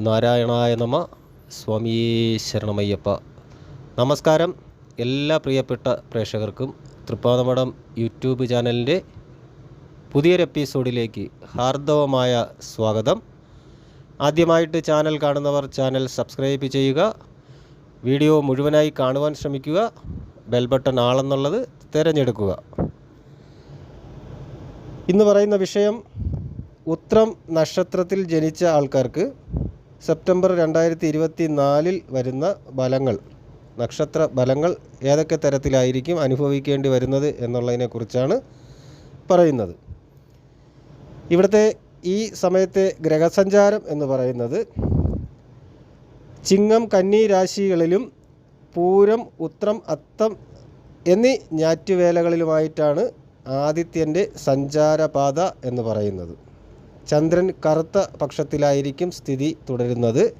നാരായണായ നമ. സ്വാമി ശരണമയ്യപ്പ. നമസ്കാരം എല്ലാ പ്രിയപ്പെട്ട പ്രേക്ഷകർക്കും തൃപ്പാതമഠം യൂട്യൂബ് ചാനലിന്റെ പുതിയൊരു എപ്പിസോഡിലേക്ക് ഹാർദവമായ സ്വാഗതം. ആദ്യമായിട്ട് ചാനൽ കാണുന്നവർ ചാനൽ സബ്സ്ക്രൈബ് ചെയ്യുക വീഡിയോ മുഴുവനായി കാണുവാൻ ശ്രമിക്കുക ബെൽ ബട്ടൺ ആളെന്നുള്ളത് തിരഞ്ഞെടുക്കുക. ഇന്ന് പറയുന്ന വിഷയം ഉത്രം നക്ഷത്രത്തിൽ ജനിച്ച ആൾക്കാർക്ക് സെപ്റ്റംബർ രണ്ടായിരത്തി ഇരുപത്തി നാലിൽ വരുന്ന ബലങ്ങൾ നക്ഷത്ര ബലങ്ങൾ ഏതൊക്കെ തരത്തിലായിരിക്കും അനുഭവിക്കേണ്ടി വരുന്നത് എന്നുള്ളതിനെക്കുറിച്ചാണ് പറയുന്നത്. ഇവിടുത്തെ ഈ സമയത്തെ ഗ്രഹസഞ്ചാരം എന്ന് പറയുന്നത് ചിങ്ങം കന്നി രാശികളിലും പൂരം ഉത്രം അത്തം എന്നീ ഞാറ്റുവേലകളിലുമായിട്ടാണ് ആദിത്യന്റെ സഞ്ചാരപാത എന്ന് പറയുന്നത്. ചന്ദ്രൻ കറുത്ത പക്ഷത്തിലായിരിക്കും സ്ഥിതി തുടരുന്നത്.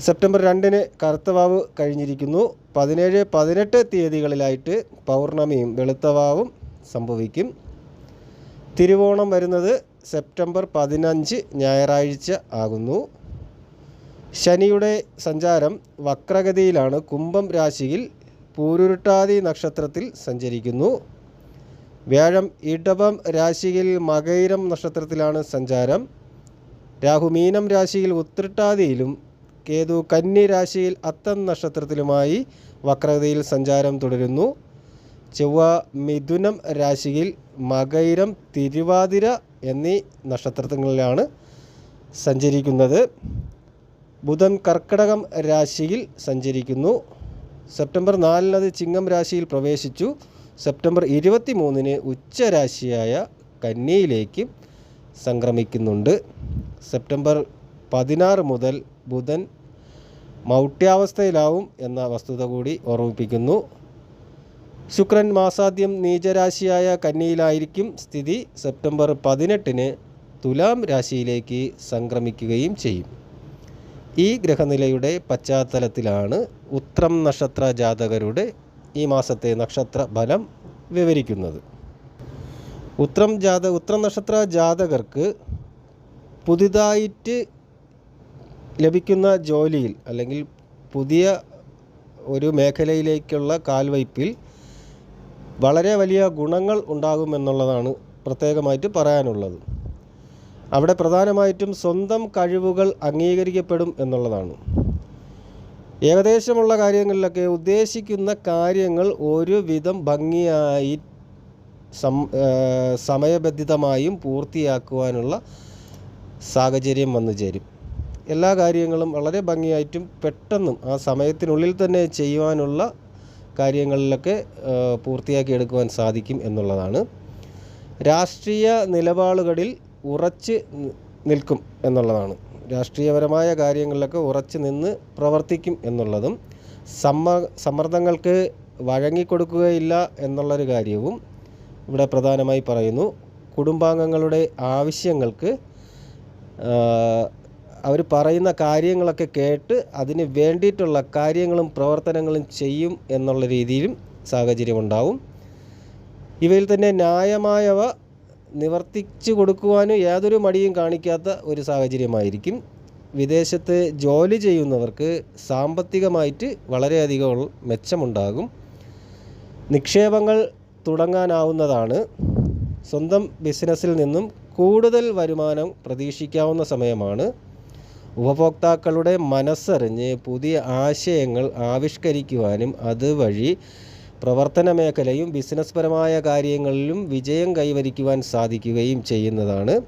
സെപ്റ്റംബർ രണ്ടിന് കറുത്തവാവ് കഴിഞ്ഞിരിക്കുന്നു. പതിനേഴ് പതിനെട്ട് തീയതികളിലായിട്ട് പൗർണമിയും വെളുത്തവാവും സംഭവിക്കും. തിരുവോണം വരുന്നത് സെപ്റ്റംബർ പതിനഞ്ച് ഞായറാഴ്ച ആകുന്നു. ശനിയുടെ സഞ്ചാരം വക്രഗതിയിലാണ്. കുംഭം രാശിയിൽ പൂരുരുട്ടാതി നക്ഷത്രത്തിൽ സഞ്ചരിക്കുന്നു. വ്യാഴം ഇടവം രാശിയിൽ മകൈരം നക്ഷത്രത്തിലാണ് സഞ്ചാരം. രാഹു മീനം രാശിയിൽ ഉത്രട്ടാതിയിലും കേതു കന്നി രാശിയിൽ അത്തം നക്ഷത്രത്തിലുമായി വക്രതയിൽ സഞ്ചാരം തുടരുന്നു. ചൊവ്വ മിഥുനം രാശിയിൽ മകൈരം തിരുവാതിര എന്നീ നക്ഷത്രങ്ങളിലാണ് സഞ്ചരിക്കുന്നത്. ബുധൻ കർക്കടകം രാശിയിൽ സഞ്ചരിക്കുന്നു. സെപ്റ്റംബർ നാലിനത് ചിങ്ങം രാശിയിൽ പ്രവേശിച്ചു. സെപ്റ്റംബർ ഇരുപത്തി മൂന്നിന് ഉച്ചരാശിയായ കന്നിയിലേക്ക് സംക്രമിക്കുന്നുണ്ട്. സെപ്റ്റംബർ പതിനാറ് മുതൽ ബുധൻ മൗട്ട്യാവസ്ഥയിലാവും എന്ന വസ്തുത കൂടി ഓർമ്മിപ്പിക്കുന്നു. ശുക്രൻ മാസാദ്യം നീചരാശിയായ കന്നിയിലായിരിക്കും സ്ഥിതി. സെപ്റ്റംബർ പതിനെട്ടിന് തുലാം രാശിയിലേക്ക് സംക്രമിക്കുകയും ചെയ്യും. ഈ ഗ്രഹനിലയുടെ പശ്ചാത്തലത്തിലാണ് ഉത്രം നക്ഷത്ര ജാതകരുടെ ഈ മാസത്തെ നക്ഷത്ര ഫലം വിവരിക്കുന്നത്. ഉത്രം ജാത ഉത്രം നക്ഷത്ര ജാതകർക്ക് പുതിയതായിട്ട് ലഭിക്കുന്ന ജോലിയിൽ അല്ലെങ്കിൽ പുതിയ ഒരു മേഖലയിലേക്കുള്ള കാൽവയ്പിൽ വളരെ വലിയ ഗുണങ്ങൾ ഉണ്ടാകുമെന്നുള്ളതാണ് പ്രത്യേകമായിട്ട് പറയാനുള്ളത്. അവിടെ പ്രധാനമായിട്ടും സ്വന്തം കഴിവുകൾ അംഗീകരിക്കപ്പെടും എന്നുള്ളതാണ്. ഏകദേശമുള്ള കാര്യങ്ങളിലൊക്കെ ഉദ്ദേശിക്കുന്ന കാര്യങ്ങൾ ഒരുവിധം ഭംഗിയായി സം സമയബന്ധിതമായും പൂർത്തിയാക്കുവാനുള്ള സാഹചര്യം വന്നു ചേരും. എല്ലാ കാര്യങ്ങളും വളരെ ഭംഗിയായിട്ടും പെട്ടെന്നും ആ സമയത്തിനുള്ളിൽ തന്നെ ചെയ്യുവാനുള്ള കാര്യങ്ങളിലൊക്കെ പൂർത്തിയാക്കി എടുക്കുവാൻ സാധിക്കും എന്നുള്ളതാണ്. രാഷ്ട്രീയ നിലപാടുകളിൽ ഉറച്ച് നിൽക്കും എന്നുള്ളതാണ്. രാഷ്ട്രീയപരമായ കാര്യങ്ങളിലൊക്കെ ഉറച്ചു നിന്ന് പ്രവർത്തിക്കും എന്നുള്ളതും സമ്മ സമ്മർദ്ദങ്ങൾക്ക് വഴങ്ങിക്കൊടുക്കുകയില്ല എന്നുള്ളൊരു കാര്യവും ഇവിടെ പ്രധാനമായി പറയുന്നു. കുടുംബാംഗങ്ങളുടെ ആവശ്യങ്ങൾക്ക് അവർ പറയുന്ന കാര്യങ്ങളൊക്കെ കേട്ട് അതിന് വേണ്ടിയിട്ടുള്ള കാര്യങ്ങളും പ്രവർത്തനങ്ങളും ചെയ്യും എന്നുള്ള രീതിയിലും സാഹചര്യമുണ്ടാവും. ഇവയിൽ തന്നെ ന്യായമായവ നിവർത്തിച്ചു കൊടുക്കുവാനും യാതൊരു മടിയും കാണിക്കാത്ത ഒരു സാഹചര്യമായിരിക്കും. വിദേശത്ത് ജോലി ചെയ്യുന്നവർക്ക് സാമ്പത്തികമായിട്ട് വളരെയധികം മെച്ചമുണ്ടാകും. നിക്ഷേപങ്ങൾ തുടങ്ങാനാവുന്നതാണ്. സ്വന്തം ബിസിനസ്സിൽ നിന്നും കൂടുതൽ വരുമാനം പ്രതീക്ഷിക്കാവുന്ന സമയമാണ്. ഉപഭോക്താക്കളുടെ മനസ്സറിഞ്ഞ് പുതിയ ആശയങ്ങൾ ആവിഷ്കരിക്കുവാനും അതുവഴി പ്രവർത്തന മേഖലയും ബിസിനസ് പരമായ കാര്യങ്ങളിലും വിജയം കൈവരിക്കുവാൻ സാധിക്കുകയും ചെയ്യുന്നതാണ്.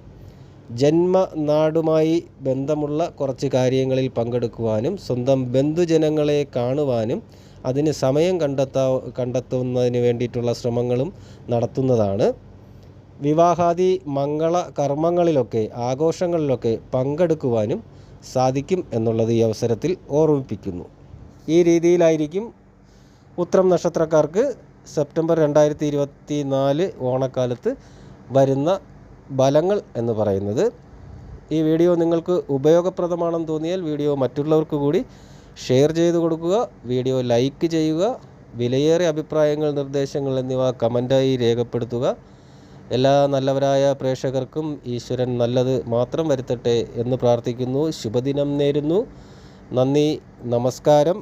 ജന്മനാടുമായി ബന്ധമുള്ള കുറച്ച് കാര്യങ്ങളിൽ പങ്കെടുക്കുവാനും സ്വന്തം ബന്ധുജനങ്ങളെ കാണുവാനും അതിന് സമയം കണ്ടെത്താ കണ്ടെത്തുന്നതിന് വേണ്ടിയിട്ടുള്ള ശ്രമങ്ങളും നടത്തുന്നതാണ്. വിവാഹാദി മംഗള കർമ്മങ്ങളിലൊക്കെ ആഘോഷങ്ങളിലൊക്കെ പങ്കെടുക്കുവാനും സാധിക്കും എന്നുള്ളത് ഈ അവസരത്തിൽ ഓർമ്മിപ്പിക്കുന്നു. ഈ രീതിയിലായിരിക്കും ഉത്രം നക്ഷത്രക്കാർക്ക് സെപ്റ്റംബർ രണ്ടായിരത്തി ഇരുപത്തി നാല് ഓണക്കാലത്ത് വരുന്ന ഫലങ്ങൾ എന്ന് പറയുന്നത്. ഈ വീഡിയോ നിങ്ങൾക്ക് ഉപയോഗപ്രദമാണെന്ന് തോന്നിയാൽ വീഡിയോ മറ്റുള്ളവർക്ക് കൂടി ഷെയർ ചെയ്ത് കൊടുക്കുക വീഡിയോ ലൈക്ക് ചെയ്യുക വിലയേറിയ അഭിപ്രായങ്ങൾ നിർദ്ദേശങ്ങൾ എന്നിവ കമന്റായി രേഖപ്പെടുത്തുക. എല്ലാ നല്ലവരായ പ്രേക്ഷകർക്കും ഈശ്വരൻ നല്ലത് മാത്രം വരുത്തട്ടെ എന്ന് പ്രാർത്ഥിക്കുന്നു. ശുഭദിനം നേരുന്നു. നന്ദി നമസ്കാരം.